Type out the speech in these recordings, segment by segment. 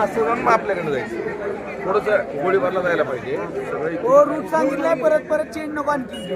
असं जाऊन मग आपल्याकडे जायचं. थोडंसं गोळीबारला जायला पाहिजे. हो रूट सांगितलंय परत परत चेंज नको आणखी.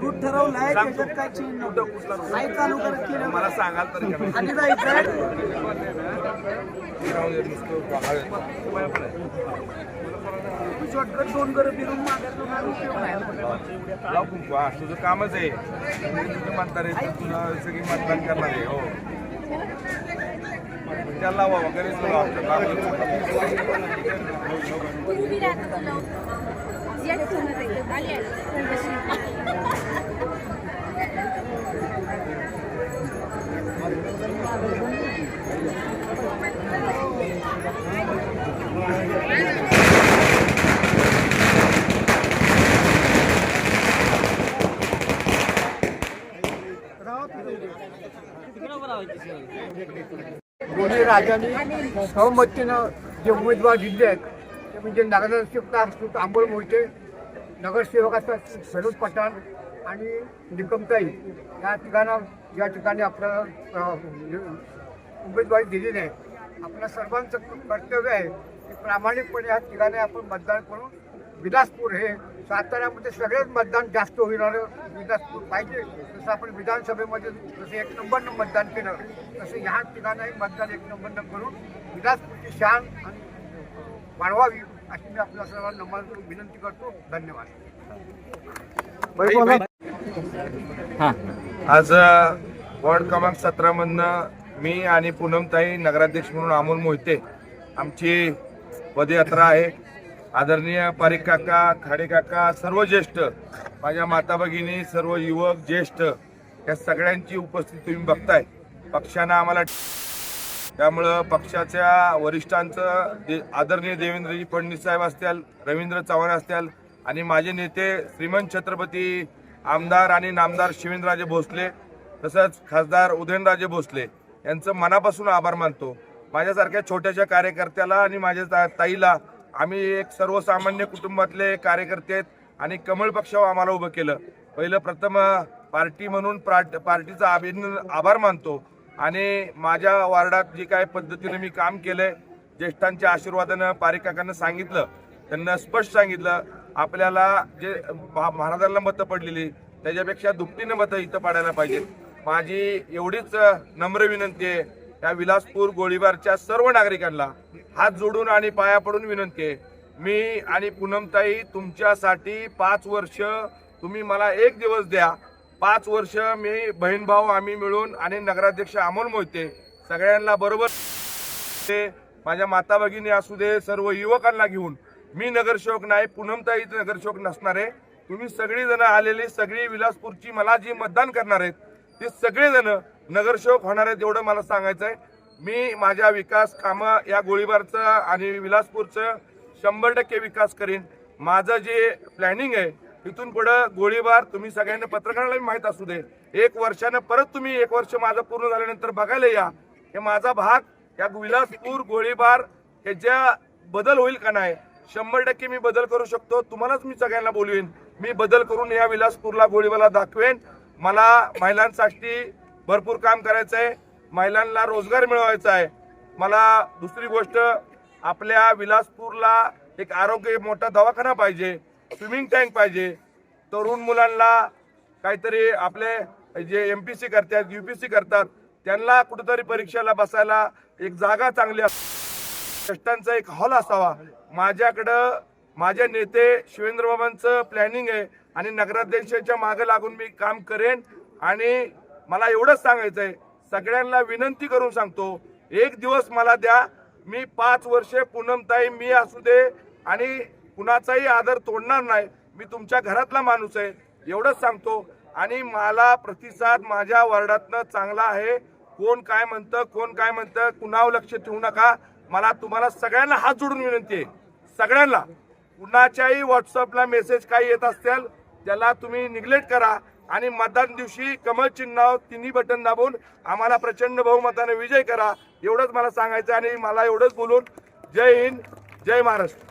रूट ठरवलाय त्याच्यात काय चेंज नको. नाही चालू करत केलं मला सांगाल तर नुसतं वागायचं. शॉर्टकट दोन कर फिरून मागायला तुझं कामच आहे. तुझे मतदार सगळी मतदान करणार आहे हो. ठिकाणी राहील. आली राजांनी सहमतीनं जे उमेदवार दिले आहेत ते म्हणजे नगरसेवक असतात अंबोल मोहिते नगरसेवक असतात सरोज पठाण आणि निकमताई या ठिकाणा या ठिकाणी आपल्याला म्हणजे उमेदवारी दिलेली आहे. आपल्या सर्वांचं कर्तव्य आहे की प्रामाणिकपणे या ठिकाणी आपण मतदान करून विलासपूर हे साताऱ्यामध्ये सगळेच मतदान जास्त होणारं विलासपूर पाहिजे. जसं आपण विधानसभेमध्ये जसं एक नंबरनं मतदान केलं तसं ह्या ठिकाणी मतदान एक नंबरनं करून विलासपूरची शान आणि वाढवावी अशी मी आपल्या सर्वांना नम्र विनंती करतो. धन्यवाद. आज वॉर्ड क्रमांक सतरा मधनं मी आणि पूनमताई नगराध्यक्ष म्हणून अमोल मोहिते आमची पदयात्रा आहे. आदरणीय पारिक काका खाडे काका सर्व ज्येष्ठ माझ्या माता भगिनी सर्व युवक ज्येष्ठ या सगळ्यांची उपस्थिती तुम्ही बघताय. पक्षानं आम्हाला त्यामुळं पक्षाच्या वरिष्ठांचं दे आदरणीय देवेंद्रजी फडणवीस साहेब असतील रवींद्र चव्हाण असतील आणि माझे नेते श्रीमंत छत्रपती आमदार आणि नामदार शिवेंद्रराजे भोसले तसंच खासदार उदयनराजे भोसले यांचं मनापासून आभार मानतो. माझ्यासारख्या छोट्याशा कार्यकर्त्याला आणि माझ्या ता- ताईला आम्ही एक सर्वसामान्य कुटुंबातले कार्यकर्ते आहेत आणि कमळ पक्षावर आम्हाला उभं केलं. पहिलं प्रथम पार्टी म्हणून पार्टीचा अभिनंदन आभार मानतो. आणि माझ्या वार्डात जी काय पद्धतीने मी काम केलंय ज्येष्ठांच्या आशीर्वादानं पारिकाकांना सांगितलं त्यांना स्पष्ट सांगितलं आपल्याला जे महा- महाराजांना मतं पडलेली त्याच्यापेक्षा दुपटीनं मतं इथं पाडायला पाहिजेत. माझी एवढीच नम्र विनंती आहे. त्या विलासपूर गोळीबारच्या सर्व नागरिकांना हात जोडून आणि पाया पडून विनंती आहे. मी आणि पूनमताई तुमच्यासाठी पाच वर्ष तुम्ही मला एक दिवस द्या. पाच वर्ष मी बहीण भाऊ आम्ही मिळून आणि नगराध्यक्ष अमोल मोहिते सगळ्यांना बरोबर ते माझ्या माता भगिनी असू दे सर्व युवकांना घेऊन. मी नगरसेवक नाही पूनमताई नगरसेवक नसणार आहे. तुम्ही सगळी जण आलेली सगळी विलासपूरची मला जी मतदान करणार आहेत ते सगळे जण नगरसेवक होणार आहेत एवढं मला सांगायचं आहे मी माझ्या विकास कामं या गोळीबारचं आणि विलासपूरचं शंभर टक्के विकास करीन. माझं जे प्लॅनिंग आहे इथून पुढं गोळीबार तुम्ही सगळ्यांना पत्रकारांना माहीत असू दे. एक वर्षानं परत तुम्ही एक वर्ष माझं पूर्ण झाल्यानंतर बघायला या. हे माझा भाग. या विलासपूर गोळीबार ह्याच्या बदल होईल का नाही? शंभर टक्के मी बदल करू शकतो. तुम्हालाच मी सगळ्यांना बोलवेन. मी बदल करून या विलासपूरला गोळीबारला दाखवेन. मला महिलांसाठी भरपूर काम करायचं आहे. महिलांना रोजगार मिळवायचा आहे. मला दुसरी गोष्ट आपल्या विलासपूरला एक आरोग्य मोठा दवाखाना पाहिजे स्विमिंग टँक पाहिजे. तरुण मुलांना काहीतरी आपले जे एम पी सी करतात यू पी सी करतात त्यांना कुठेतरी परीक्षेला बसायला एक जागा चांगली कष्टांचा एक हॉल असावा. माझ्याकडं माझे नेते शिवेंद्र बाबांचं प्लॅनिंग आहे आणि नगराध्यक्षाच्या मागे लागून मी काम करेन आणि मला एवढंच सांगायचं आहे सगळ्यांना विनंती करून सांगतो एक दिवस मला द्या मी पाच वर्षे पूनमताई मी असू दे आणि कुणाचाही आदर तोडणार नाही मी तुमच्या घरातला माणूस आहे एवढंच सांगतो. आणि मला प्रतिसाद माझ्या वार्डातनं चांगला आहे. कोण काय म्हणतं कोण काय म्हणतं कुणावर लक्ष ठेवू नका. मला तुम्हाला सगळ्यांना हात जोडून विनंती आहे. सगळ्यांना. कुणाच्याही व्हॉट्सअपला मेसेज काही येत असतील त्याला तुम्ही निग्लेक्ट करा. आणि मतदान दिवशी कमल चिन्हावर तिन्ही बटन दाबून आम्हाला प्रचंड बहुमताने विजय करा. एवढंच मला सांगायचं आणि मला एवढंच बोलून जय हिंद जय महाराष्ट्र.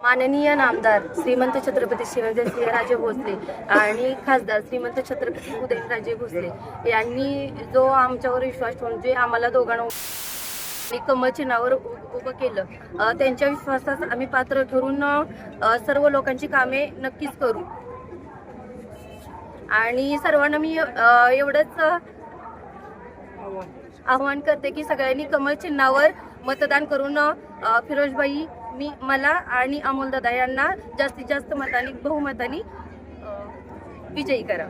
माननीय नामदार श्रीमंत छत्रपती शिवाजी सिंहराजे भोसले आणि खासदार श्रीमंत छत्रपती उदयनराजे भोसले यांनी जो आमच्यावर विश्वास ठेवून जे आम्हाला दोघांना आणि कमळ चिन्हावर उभं केलं. त्यांच्या विश्वासास आम्ही पात्र ठरून सर्व लोकांची कामे नक्कीच करू. आणि सर्वांना मी एवढंच आव्हान आवाहन करते की सगळ्यांनी कमळ चिन्हावर मतदान करून फिरोजबाई मी मला आणि अमोलदादा यांना जास्तीत जास्त मताने बहुमताने विजयी करा.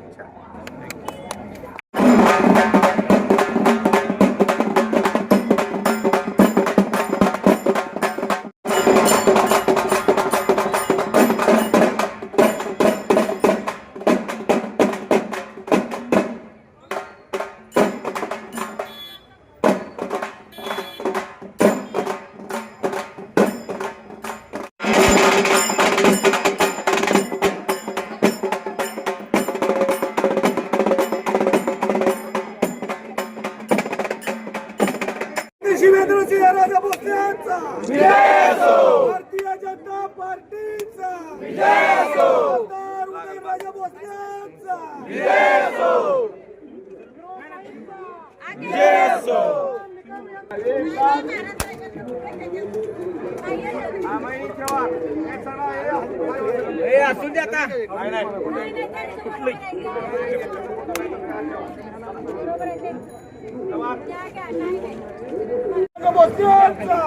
भोसलेंचा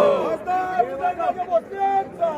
खासदार उदयनराजे भोसलेंचा